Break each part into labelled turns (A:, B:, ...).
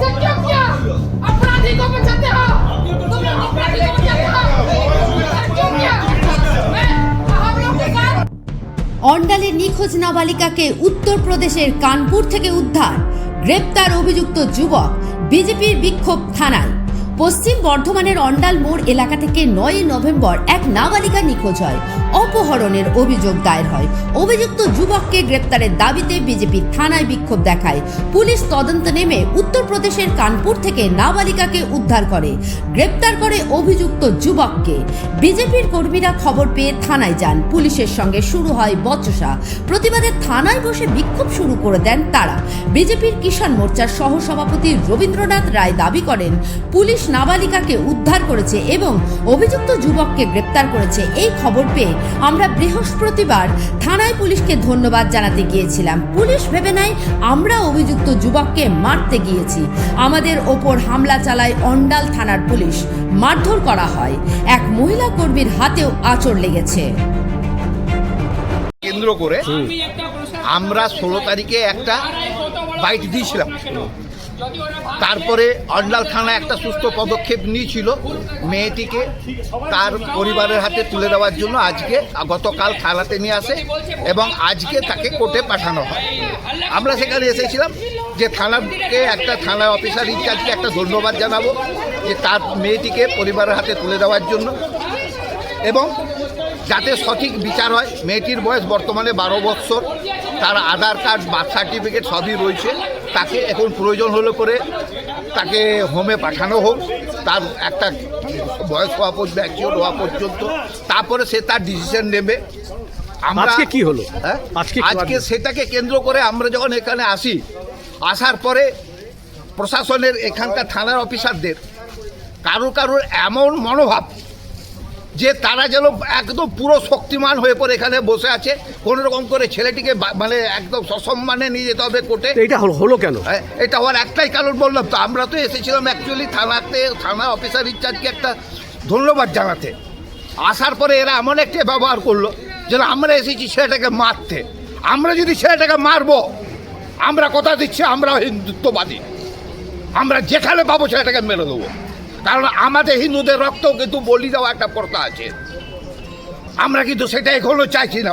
A: ऐसे অন্ডালে নিখোঁজ নাবালিকাকে উত্তরপ্রদেশের কানপুর থেকে উদ্ধার গ্রেপ্তার অভিযুক্ত যুবক বিজেপির বিক্ষোভ থানায়। পশ্চিম বর্ধমানের অন্ডাল মোড় এলাকা থেকে নয় নভেম্বর এক নাবালিকা নিখোঁজ হয়। অপহরণের অভিযোগ দায়ের হয়। অভিযুক্ত যুবককে গ্রেপ্তারের দাবিতে বিজেপি থানায় বিক্ষোভ দেখায়। পুলিশ তদন্ত নেমে উত্তরপ্রদেশের কানপুর থেকে নাবালিকাকে উদ্ধার করে। গ্রেপ্তার করে অভিযুক্ত যুবককে। বিজেপির কর্মীরা খবর পেয়ে থানায় যান। পুলিশের সঙ্গে শুরু হয় বচসা। প্রতিবাদে থানায় বসে বিক্ষোভ শুরু করে দেন তারা। বিজেপির কিষাণ মোর্চার সহসভাপতি রবীন্দ্রনাথ রায় দাবি করেন, পুলিশ নাবালিকাকে উদ্ধার করেছে এবং অভিযুক্ত যুবককে গ্রেপ্তার করেছে। এই খবর পেয়ে আমরা বৃহস্পতিবার থানায় পুলিশকে ধন্যবাদ জানাতে গিয়েছিলাম। পুলিশ ভেবে নেয় আমরা অভিযুক্ত যুবককে মারতে গিয়েছি। আমাদের ওপর হামলা চালায় অন্ডাল থানার পুলিশ। মারধর করা হয়। এক মহিলা কর্মীর হাতেও আঁচড় লেগেছে।
B: কেন্দ্র করে আমরা ষোলো তারিখে একটা বাইট দিয়েছিলাম। তারপরে অন্ডাল থানা একটা সুস্থ পদক্ষেপ নিয়েছিল মেয়েটিকে তার পরিবারের হাতে তুলে দেওয়ার জন্য আজকে, গতকাল থানাতে নিয়ে আসে এবং আজকে তাকে কোর্টে পাঠানো হয়। আমরা সেখানে এসেছিলাম যে থানাকে একটা থানা অফিসার ইনচার্জকে একটা ধন্যবাদ জানাব যে তার মেয়েটিকে পরিবারের হাতে তুলে দেওয়ার জন্য এবং যাতে সঠিক বিচার হয়। মেয়েটির বয়স বর্তমানে বারো বৎসর। তার আধার কার্ড বার্থ সার্টিফিকেট সবই রয়েছে। তাকে এখন প্রয়োজন হলে করে তাকে হোমে পাঠানো হোক। তার একটা বয়স হওয়া পর্যন্ত অ্যাকচুয়াল হওয়া পর্যন্ত। তারপরে সে তার ডিসিশন নেবে। আমরা
C: কি হলো?
B: হ্যাঁ?
C: আজকে
B: আজকে সেটাকে কেন্দ্র করে আমরা যখন এখানে আসি আসার পরে প্রশাসনের এখানকার থানার অফিসারদের কারোর কারোর এমন মনোভাব যে তারা যেন একদম পুরো শক্তিমান হয়ে পড়ে এখানে বসে আছে কোনো রকম করে ছেলেটিকে মানে একদম সসম্মানে নিয়ে যেতে হবে কোর্টে।
C: এটা হলো কেন?
B: হ্যাঁ, এটা হওয়ার একটাই কারণ বললাম তো আমরা তো এসেছিলাম অ্যাকচুয়ালি থানাতে থানা অফিসার ইনচার্জকে একটা ধন্যবাদ জানাতে। আসার পরে এরা এমন একটা ব্যবহার করল যেন আমরা এসেছি ছেলেটাকে মারতে। আমরা যদি ছেলেটাকে মারবো আমরা কথা দিচ্ছি আমরা হিন্দুত্ববাদী। আমরা যেখানে পাবো ছেলেটাকে মেরে দেবো। কারণ আমাদের হিন্দুদের রক্ত কিন্তু বলি দেওয়া একটা প্রথা আছে। আমরা কিন্তু সেটা এখনও চাইছি না,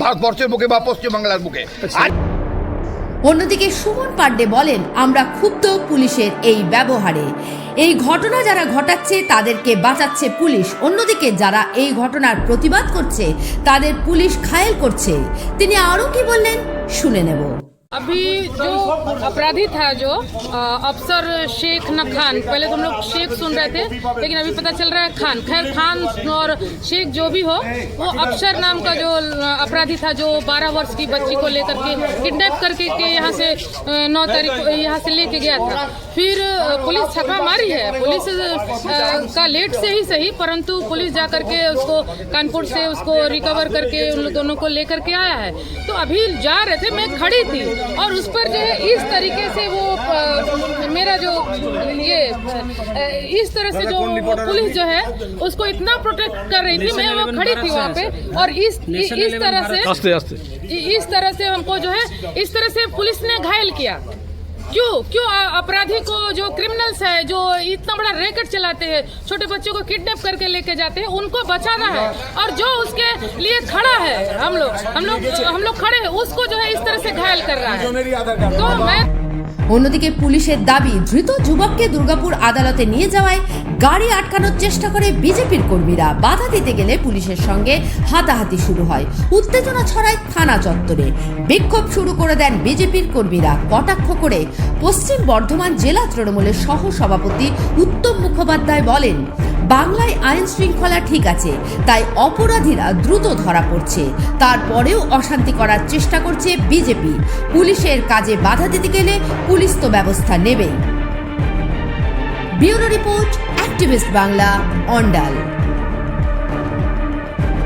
B: ভারতবর্ষের বুকে বা পশ্চিমবাংলার বুকে।
A: অন্যদিকে সুমন পাণ্ডে বলেন, আমরা ক্ষুব্ধ পুলিশের এই ব্যবহারে। এই ঘটনা যারা ঘটাচ্ছে, তাদেরকে বাঁচাচ্ছে পুলিশ। অন্যদিকে যারা এই ঘটনার প্রতিবাদ করছে, তাদের পুলিশ ঘায়েল করছে। তিনি আরও কি বললেন, শুনে নেব।
D: अभी जो अपराधी था जो अफसर शेख न खान, पहले तो हम लोग शेख सुन रहे थे, लेकिन अभी पता चल रहा है खान। खैर, खान और शेख जो भी हो, वो अफसर नाम का जो अपराधी था जो 12 वर्ष की बच्ची को लेकर के किडनैप करके के यहाँ से नौ तारीख को यहाँ से लेके गया था। फिर पुलिस छापा मारी है। पुलिस का लेट से ही सही, परंतु पुलिस जा करके उसको कानपुर से उसको रिकवर करके उन दोनों को लेकर के आया है। तो अभी जा रहे थे, मैं खड़ी थी। और उस पर जो है इस तरीके से वो मेरा जो ये इस तरह से जो पुलिस जो है उसको इतना प्रोटेक्ट कर रही थी मैं वो खड़ी थी वहाँ पे और इस इस तरह से इस तरह से हमको जो है इस तरह से पुलिस ने घायल किया। क्यों क्यों अ- अपराधी को जो क्रिमिनल्स है जो इतना बड़ा रैकेट चलाते हैं छोटे बच्चों को किडनैप करके लेके जाते हैं उनको बचाना है और जो उसके लिए खड़ा है हम लोग हम लोग हम लोग खड़े हैं उसको जो है इस तरह से घायल कर रहा है तो मैं
A: অন্যদিকে পুলিশের দাবি ধৃত যুবককে দুর্গাপুর আদালতে নিয়ে যাওয়ায় গাড়ি আটকানোর চেষ্টা করে বিজেপির কর্মীরা। বাধা দিতে গেলে পুলিশের সঙ্গে হাতাহাতি শুরু হয়। উত্তেজনা ছড়ায় থানা চত্বরে। বিক্ষোভ শুরু করে দেন বিজেপির কর্মীরা। কটাক্ষ করে পশ্চিম বর্ধমান জেলা তৃণমূলের সহ সভাপতি উত্তম মুখোপাধ্যায় বলেন, বাংলায় আইন শৃঙ্খলা ঠিক আছে, তাই অপরাধীরা দ্রুত ধরা পড়ছে। তারপরেও অশান্তি করার চেষ্টা করছে বিজেপি। পুলিশের কাজে বাধা দিতে গেলে পুলিশ তো ব্যবস্থা নেবেই। Bureau report activist Bangla Andal.